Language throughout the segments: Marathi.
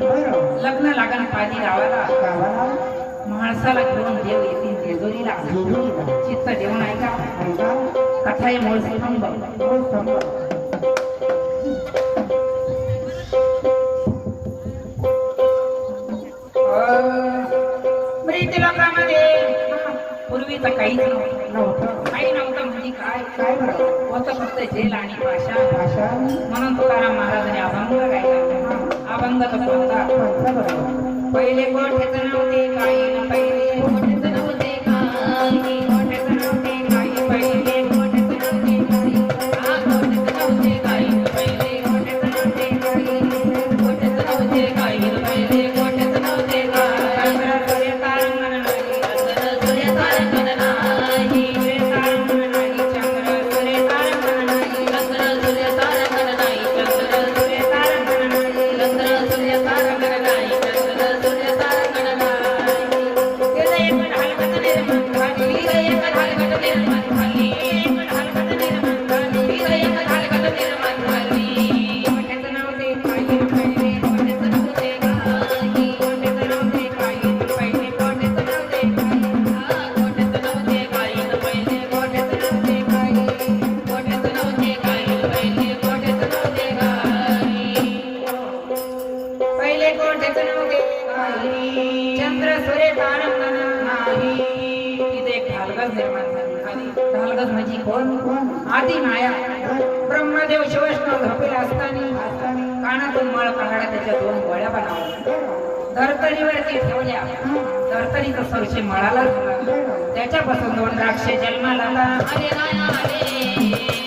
बरं लग्न लागण पाणी गावाला गावाला माणसाला घेऊन देव येतील जेजुरीला जेजुरीला चित्त देऊन ऐका. कथा आहे मूळ स्तंभ. मूळ स्तंभ प्रीती लोकांमध्ये पूर्वीचं काहीच नव्हतं. काही नव्हतं म्हणजे काय? काय होतं फक्त जेल आणि भाषा भाषा म्हणून तुकाराम महाराजांनी अभंग गायला. अभंग कसं होता पहिले कोण पहिले कोठेच काही न पहिले. तिथे एक ढालगज निर्माण झाली खाली ढालगज म्हणजे कोण कोण माया ब्रह्मदेव शिवष्णव झोपेले असताना कानातून मळ काढा त्याच्या दोन गोळ्या बनवल्या बरं धरतरीवरती ठेवल्या धरतरीचा संशय मळाला त्याच्यापासून दोन द्राक्षे जन्माला आला. अरे राया रे. जन्माला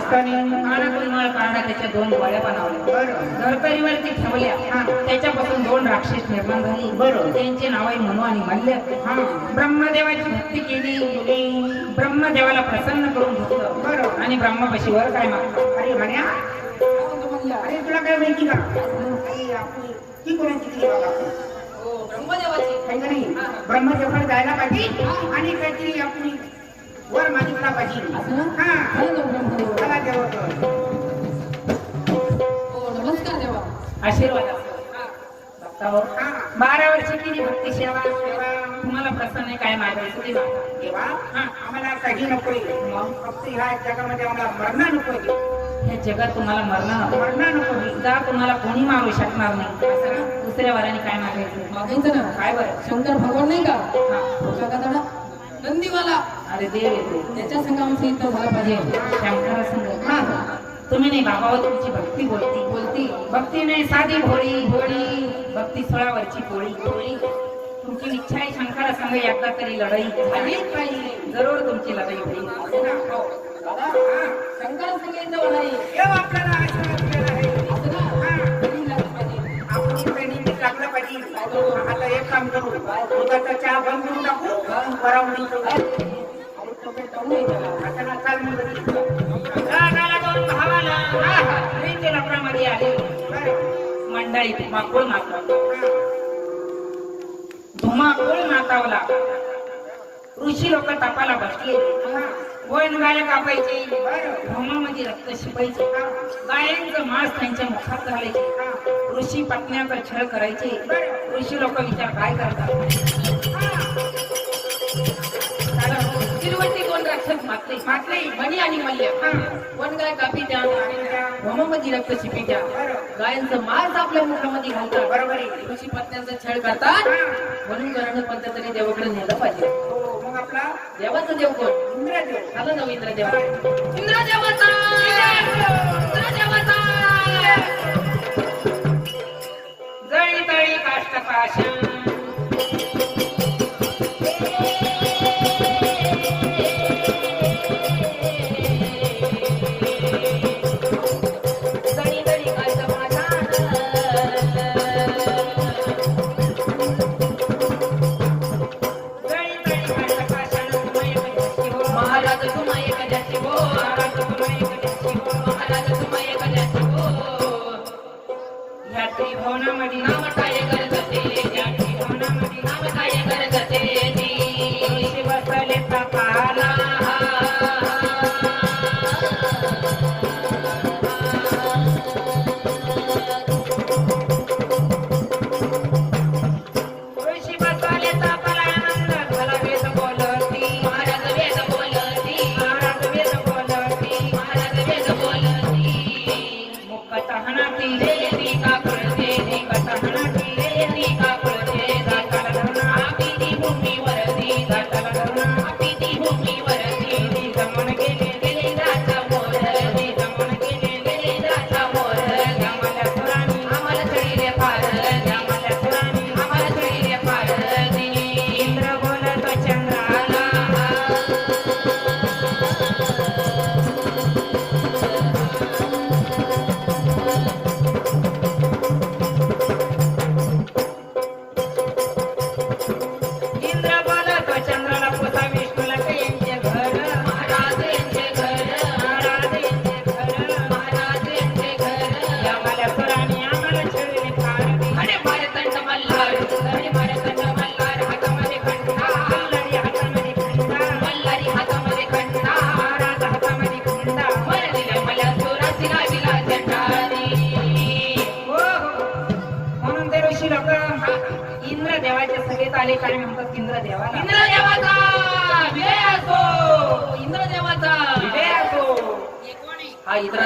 असताना असताना कानातून मळ काढा त्याच्या दोन गोळ्या बनवल्या. बरं धरतरीवरती ठेवल्या. त्याच्यापासून दोन राक्षस निर्माण झाली. त्यांचे नाव आहे मनु आणि मल्ल. हा. ब्रह्मदेवाची भक्ती केली. ब्रह्मदेवाला प्रसन्न करून घेतलं. बरं. आणि ब्रह्मपाशी वर काय मागतो अरे म्हण्या. अरे तुला काय माहिती का? ती कोणाची ती बाबा ब्रह्मदेवाची. ब्रह्मदेवाला जायला पाहिजे. आणि काहीतरी आपली वर मागितला पाहिजे हा चला. नमस्कार देवा आशीर्वाद. भक्तावर. हा बारा वर्षी केली भक्ती सेवा तुम्हाला प्रसन्न काय मागायचं ते मागा. देवा हा आम्हाला काही नकोय मग फक्त ह्या जगामध्ये आम्हाला मरणा नकोय हे जगात तुम्हाला मरणं नको. मरणा नकोय जा तुम्हाला कोणी मारू शकणार नाही असं दुसऱ्या वाराने काय मागायचं मागायचं ना काय बरं शंकर भगवान नाही का हा. तो का दादा नंदीवाला. अरे देव त्याच्या संघ आमचं इथं झालं पाहिजे. शंकरा संग हा. तुम्ही नाही बाबावर तुमची भक्ती बोलती. बोलती. भक्ती नाही साधी भोळी भोळी. भक्ती सोळावरची पोळी. पोळी. तुमची इच्छा आहे शंकरा संघ एकदा तरी लढाई झाली पाहिजे. जरूर तुमची लढाई होईल. हो. हा. शंकर संघ आपल्याला टाकलं पाहिजे. आता एक काम करू. दुधाचा चहा बंद करून टाकू. बरावणी आता ना चाल मग. घरी. रागाला आले मंडळी धुमाकूळ मातवला धुमाकूळ मातावला. ऋषी लोक तापाला बसले. हा. वैन गाय कापायचे बरं. धुमामध्ये रक्त शिपायचे गायांचं मांस त्यांच्या मुखात घालायचे हा. ऋषी पत्न्याचा छळ करायचे ऋषी लोक विचार काय करतात तिरुवटी कोण राक्षस मातले मातले. मणी आणि मल्य हा. कोण काय कापी त्या. होमामध्ये रक्त शिपी त्या गायांचं मांस आपल्या मुखामध्ये घालतात बरोबर ऋषी पत्न्यांचा छळ करतात हा. म्हणून करणं कोणत्या तरी देवाकडे नेलं पाहिजे हो, मग आपला. देवाचं देव कोण? इंद्रदेव झालं ना इंद्रदेव. इंद्रदेवाचा. इंद्रदेवाचा. जळी तळी काष्ट पाषाण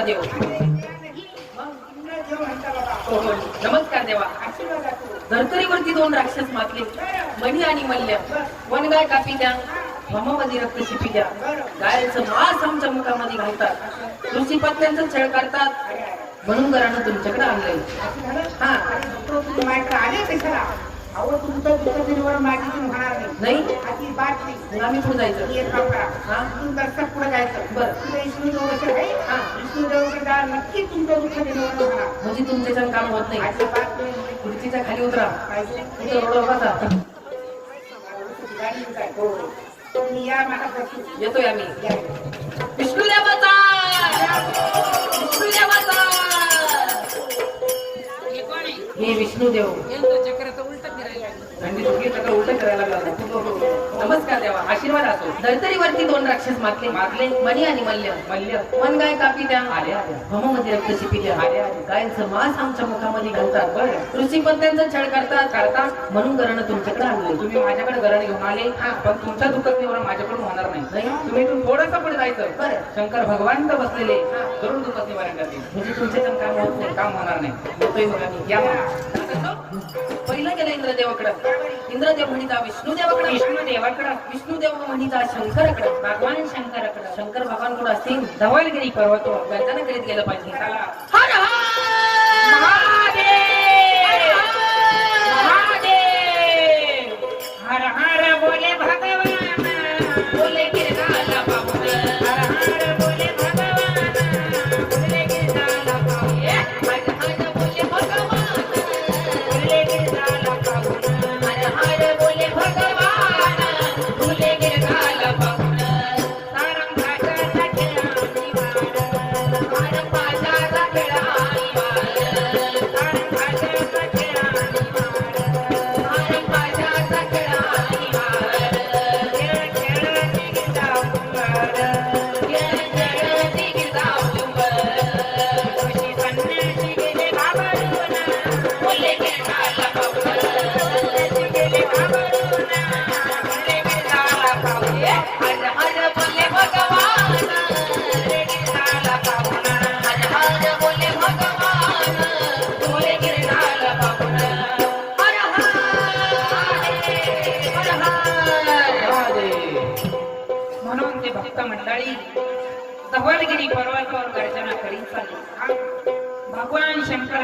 देव. हो हो नमस्कार देवा. धर्तरीवरती दोन राक्षस मातले मणी आणि मल्ल्या. वनगाय कापी द्या. भमामध्ये रक्त शिपी द्या. गायचं मास आमच्या मुखामध्ये घालतात. तुळशी पत्त्यांचा छळ करतात म्हणून घरानं तुमच्याकडे आणलंय. हा तो तुम्ही माझ्याकडे आले कशाला अहो तुमचं दुसरं दिनवर माझी होणार नाही. नाही? आधी बात नाही. मग आम्ही पुढे जायचं? तुम्ही एक काम करा हा? तिथून दर्शक पुढे जायचं? बरं. विष्णू देवकडे आहे? हा. विष्णू देवकडे जा नक्की तुमचं दुःख दिनवर होणार? म्हणजे तुमच्याच्यानं काम होत नाही. आधी बात नाही. खुर्चीच्या खाली उतरा. पाहिजे. रोडवर बसा हो. तुम्ही या मला बसू येतोय आम्ही. विष्णू देवाचा विष्णू देवाचा हे विष्णू देव. थंडी दुखी चक्र उलट करायला लागला. नमस्कार देवा आशीर्वाद असो. धर्तरीवरती दोन राक्षस मारले. मारले. मणी आणि मल्य मल्य मन गाय कापी द्या. आले भमामध्ये रक्त शिपी द्या. आले गायचं मांस आमच्या मुखामध्ये घालतात. बरं. ऋषी पत्त्यांचा छळ करतात. करतात म्हणून घरानं तुमच्याकडे आणले. तुम्ही माझ्याकडे घराने घेऊन आले. पण तुमच्या दुःखद निवारण माझ्याकडून होणार नाही. नाही? तुम्ही थोडंसं पुढे जायचं. बरं. शंकर भगवान तर बसलेले जरूर दुःखद निवारण करतील. म्हणजे तुमच्याच्यानं काम होत नाही. काम होणार नाही. या. पहिला गेला इंद्रदेवाकडं. इंद्रदेव म्हणिता विष्णुदेवाकडं विष्णू देवाकडं विष्णुदेव म्हणिता शंकराकडं भगवान शंकराकडं. शंकर भगवानकडं असतील? धवलगिरी पर्वतवर गर्जना करीत गेलं पाहिजे. हर हर!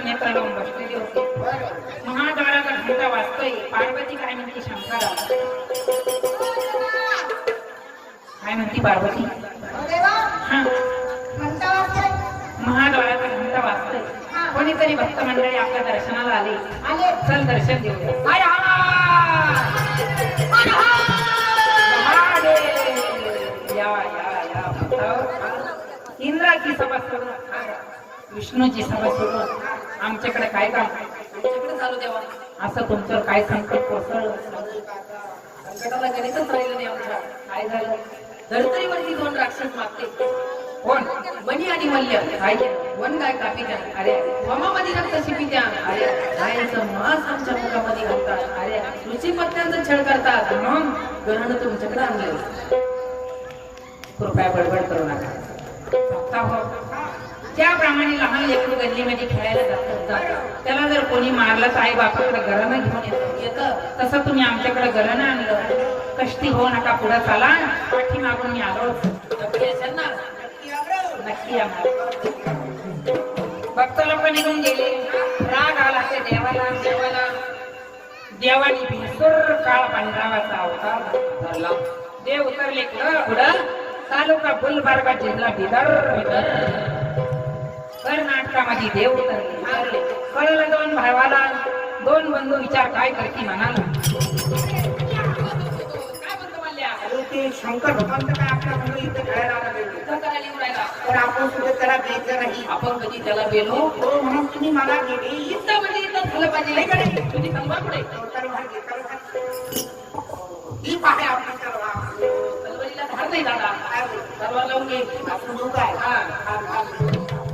भगवान नेत्र लावून बसलेले होते महाद्वाराचा घंटा वाजतोय पार्वती काय म्हणते शंकरा काय म्हणते पार्वती? हा. महाद्वाराचा घंटा वाजतोय कोणीतरी भक्त मंडळी आपल्या दर्शनाला आले. आले चल दर्शन देऊया इंद्राची सभा सोडून विष्णूची सभा सोडून. आमच्याकडे काय काम? तुमच्याकडे चालू देवा असं तुमचं काय संकट कोसळलं संकटाला गणितच राहिलं नाही आमच्या. काय झालं? धर्तरीवरती दोन राक्षस मागते कोण? मणी आणि मल्य काय? वन गाय कापी द्या. अरे ममामध्ये रक्त शिपी द्या. अरे गायचं मांस आमच्या मुखामध्ये घालतात. अरे रुची पत्त्यांचा छळ करतात. म्हणून ग्रहण तुमच्याकडे आणलंय कृपया बडबड करू नका. हो त्याप्रमाणे लहान लेकरू गल्लीमध्ये खेळायला जात जात त्याला जर कोणी मारलं तर आई बापाकडे घरानं घेऊन येतं. येतं. तसं तुम्ही आमच्याकडे घरानं आणलं. कष्टी हो नका पुढे चाला. पाठी मागून मी आलो. नक्की भक्त लोक निघून गेले. राग आला ते देवाला. देवाला. देवानी भिसूर काळ पांढरावाचा अवतार धरला. देव उतरले पुढं. तालुका गुलबर्गा जिल्हा बिदर. कर्नाटकामध्ये देव उतरले उतरले. कळलं दोन भावाला दोन बंधू विचार काय करती म्हणाला. ते शंकर भगवंत काय आपल्या मुलं इथे खेळायला आला तर आपण सुद्धा त्याला द्यायचं नाही? आपण कधी त्याला गेलो हो म्हणून तुम्ही मला गेले. इथं म्हणजे इथं झालं पाहिजे. तुझी तलवार पुढे. तलवार घे, तलवार. ही पाहे आपली तलवार. तलवारीला धार नाही दादा. काय बोलू? तलवार लावून घे. आपण? हा. हा,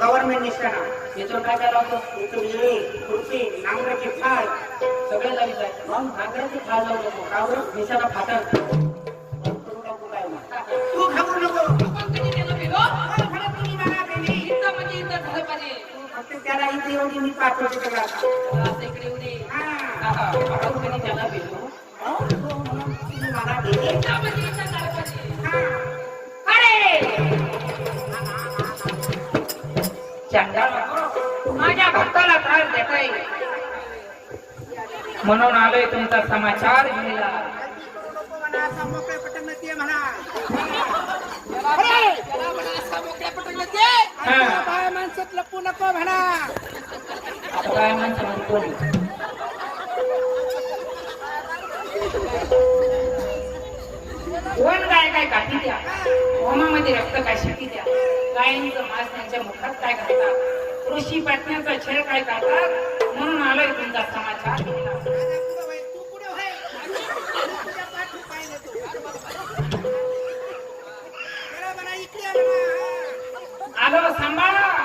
गव्हर्नमेंट निशाणा याच्यावर काय करावं लागतं इथं ये खुर्ची नांगराचे फाळ सगळं लावित आहे नागराचे खाल लावू नको का बरं निशाणा फाटल तू घाबरू नको त्याला इथं एवढी मी पाठवते असं इकडे येऊ दे हा. त्याला हो, मला अरे माझ्या भक्ताला त्रास देताय. म्हणून आलोय तुमचा समाचार घ्यायला. म्हणा, म्हणा माणसात लपू नको म्हणा. काय काय म्हणतो कोण गाय काय काठी द्या? होमामध्ये रक्त काय शिटी द्या? गायींचं मांस त्यांच्या मुखात काय घालतात? ऋषी पाटण्याचा छळ काय करतात? म्हणून आलोय तुमचा समाचार. आलो सांभाळा.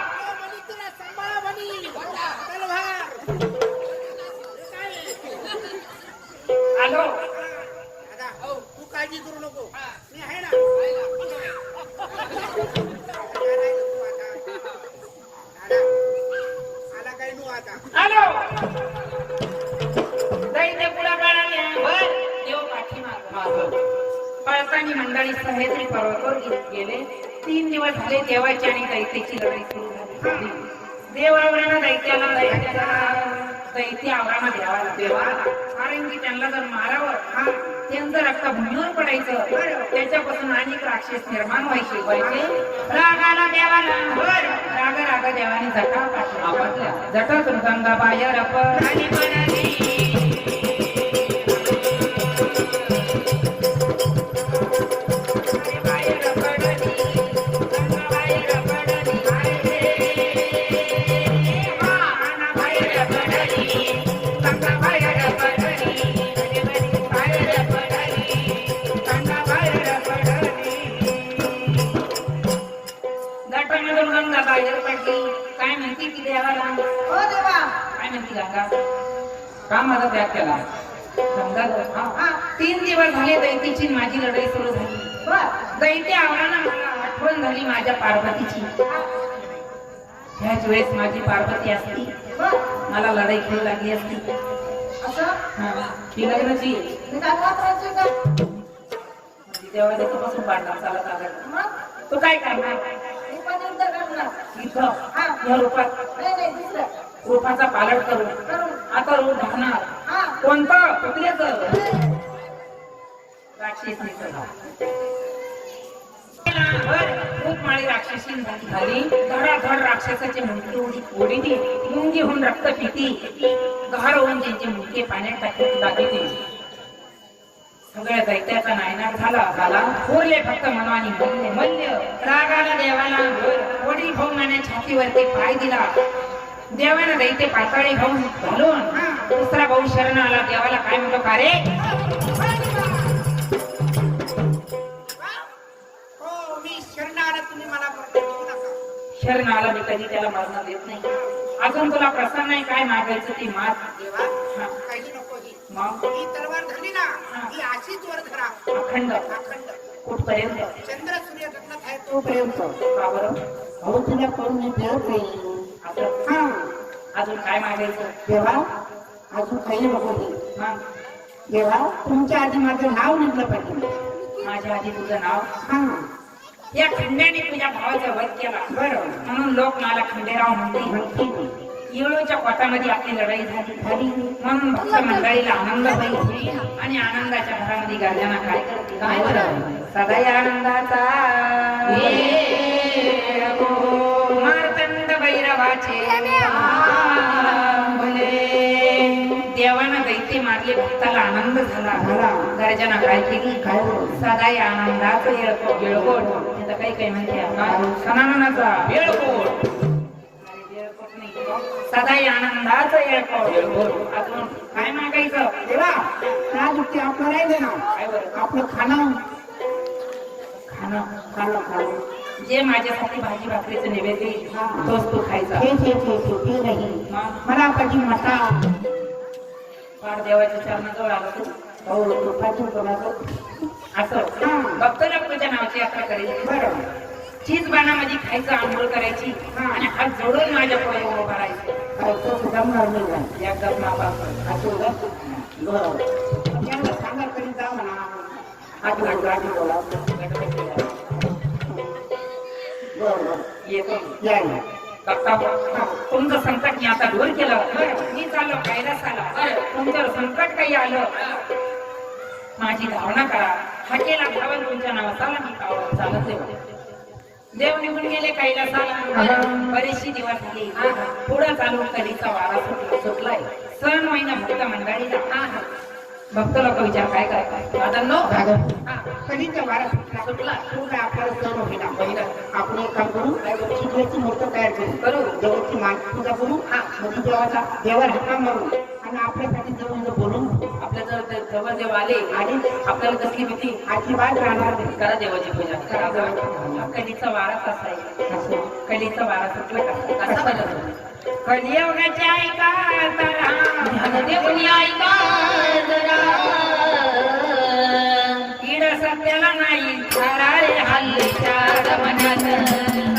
त्याच्यापासून राक्षस निर्माण व्हायचे. व्हायचे. रागाला देवाला भर राग राग देवाने जटा पाठवल्या जटातून गंगा बाहेर पाणी पार्वतीची. ह्याच वेळेस माझी पार्वती असती. मला लढाई खेळू लागली असती. हा, ती लग्नाची तेव्हा त्याच्यापासून पाडणार चालत आला. तो काय करणार? इथं या रूपात. रूपाचा पालट करून. आता रूप धरणार. कोणतं? कुत्र्याचं. राक्षसीचं खूप माळी राक्षसी झाली. धडाधड राक्षसाचे मुंडके मुंगी होऊन रक्त पिती. होऊन त्यांचे मुंडके पाण्यात सगळ्या दैत्याचा झाला झाला. फक्त मनवानी मल्य रागाला देवाला वडील भाऊ छातीवरती पाय दिला. देवानं दैत्य पाताळी भाऊ घालून दुसरा भाऊ शरण आला. देवाला काय म्हणतो का रे? नका शरण आला मी कधी त्याला मरण देत नाही. अजून तुला प्रसन्न आहे काय मागायचं ती माग देवा काही नको ही. मग? ही तलवार धरली ना ही. अशीच वर धरा. अखंड. अखंड. कुठपर्यंत? चंद्र सूर्य गगनात आहे तोपर्यंत. का बरं. अहो तुला करून मी देत नाही असं हा. अजून काय मागायचं? देवा अजून काही नको ही. मग देवा तुमच्या आधी माझं नाव निघलं पाहिजे. माझ्या आधी तुझं नाव? हा. या खंड्याने तुझ्या भावाचा वध केला. बरं. म्हणून लोक मला खंडेराव म्हणते. येळूच्या पोटामध्ये आपली लढाई झाली. झाली. म्हणून भक्त मंडळीला आनंद होईल आणि आनंदाच्या घरामध्ये गर्जना काय करते? काय बरं? सदा या आनंदाचा. वेळ. मार्तंड भैरवाचे. भले. देवानं दैत्य मारले भक्ताला आनंद झाला. झाला. गर्जना काय केली? काय? सदा या आनंदाचं येळकोट येळकोट. आता काही काही म्हणते सणाननाचा येळकोट सदा या आनंदाचं अजून काय मागायचं? देवा आपलं राहिले ना काय बरं? आपलं खाणं. खाणं. खाणं खाणं जे माझ्यासाठी भाजी भाकरीचं नैवेद्य. तोच तू खायचा. नाही. मला पाहिजे मटा फार देवाच्या चरणाजवळ आलो हो कोणाचं असं. हा. भक्त लक्ष्मीच्या नावाची यात्रा करायची चीज बाणामध्ये खायचं आंघोळ करायची हा. आणि हात जोडून माझ्या पुढे उभं राहायचं. बरं त्यांना सांगा कधी जा म्हणा. हात येतो. या या. बघता तुमचं संकट मी आता दूर केलं. मी चाललो कैलासाला तुमचं संकट काही आलं. माझी धावना करा. हाकेला धावल तुमच्या नावाचाला मी कावळ चालत देव निघून गेले कैलासाला बरेचशी दिवस झाली. पुढं चालू कधीचा वारा सुटला सुटलाय. सण महिना भक्त मंडळीला. भक्त लोक विचार काय करताय आता नो हा, कधीचा वारा सुटला सुटला पुढे आपल्याला सण होईना होईना. आपण एक काम करू चिखलाची मूर्त तयार करू. करू. देवाची मान पूजा करू. हा. देवाचा देवाला हाका मारू. आणि आपल्यासाठी देवाला बोलून जवळ देव आले आणि आपल्याला कसली भीती? अजिबात राहणार नाही. करा देवाची पूजा. करा देवाची कधीचा वारा कसा आहे? कलीचा वारा सुटला कसा बनत बनवतो ऐका जरा देऊन ऐका जरा. कीड सत्याला नाही. खरा रे हल्लीच्या जमान्यात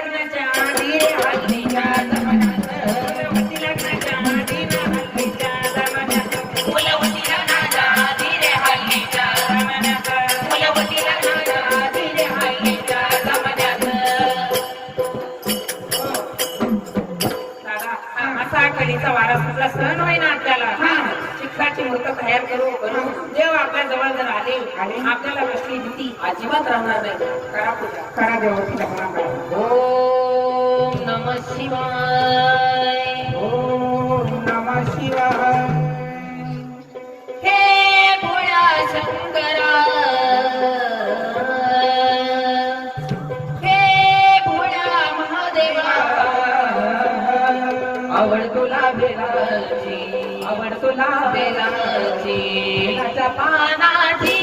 मुलं होती लग्नाच्या चिखलाची मूर्त तयार करू करू. देव आपल्या जवळ जर आले आणि? आपल्याला कसली भीती अजिबात राहणार नाही. करा पूजा. करा देवाची लग्ना करा. ओम नम शिवाय. ओम नमः शिवाय. हे भोळा शंकरा. हे आवड तुला बेलाची आवड तुला बेलाची पानाची